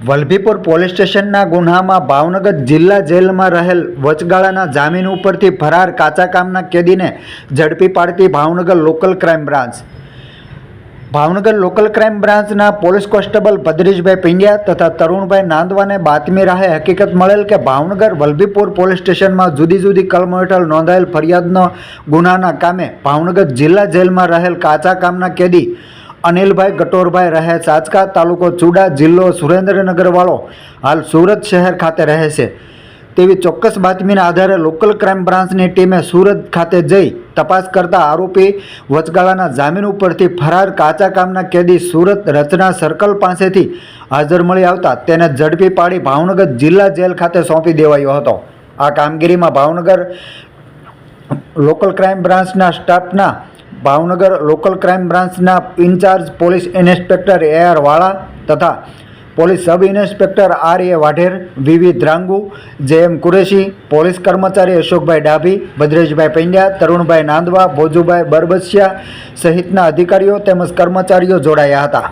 Vallabhipur police સ્ટેશનના ગુન્હામાં ભાવનગર જિલ્લા જેલમાં રહેલ વચગાળાના જામીન ઉપરથી ફરાર કાચા કામના કેદીને ઝડપી પાડતી Bhavnagar local crime branch. Bhavnagar local crime બ્રાન્ચના પોલીસ કોન્સ્ટેબલ ભદ્રીશભાઈ પિંડ્યા તથા તરુણભાઈ નાંદવાને બાતમી રાહે હકીકત મળેલ કે ભાવનગર વલભીપુર પોલીસ સ્ટેશનમાં જુદી જુદી કલમો હેઠળ નોંધાયેલ ફરિયાદનો ગુનાના કામે ભાવનગર જિલ્લા જેલમાં રહેલ કાચા કામના કેદી અનિલભાઈ ગટોરભાઈ રહે ચાચકા તાલુકો ચુડા જિલ્લો સુરેન્દ્રનગરવાળો હાલ સુરત શહેર ખાતે રહે છે. તેવી ચોક્કસ બાતમીના આધારે લોકલ ક્રાઇમ બ્રાન્ચની ટીમે સુરત ખાતે જઈ તપાસ કરતા આરોપી વચગાળાના જામીન ઉપરથી ફરાર કાચા કામના કેદી સુરત રચના સર્કલ પાસેથી હાજર મળી આવતા તેને ઝડપી પાડી ભાવનગર જિલ્લા જેલ ખાતે સોંપી દેવાયો હતો. આ કામગીરીમાં ભાવનગર લોકલ ક્રાઇમ બ્રાન્ચના સ્ટાફના ભાવનગર લોકલ ક્રાઇમ બ્રાન્ચના incharge police inspector A R Vala તથા police sub inspector R A Vadher VV Dhrangu, J M Qureshi, police કર્મચારી અશોકભાઈ ડાભી, ભદ્રેશભાઈ પંડ્યા, તરુણભાઈ નાંદવા, ભોજુભાઈ બરબસિયા સહિતના અધિકારીઓ તેમજ કર્મચારીઓ જોડાયા હતા.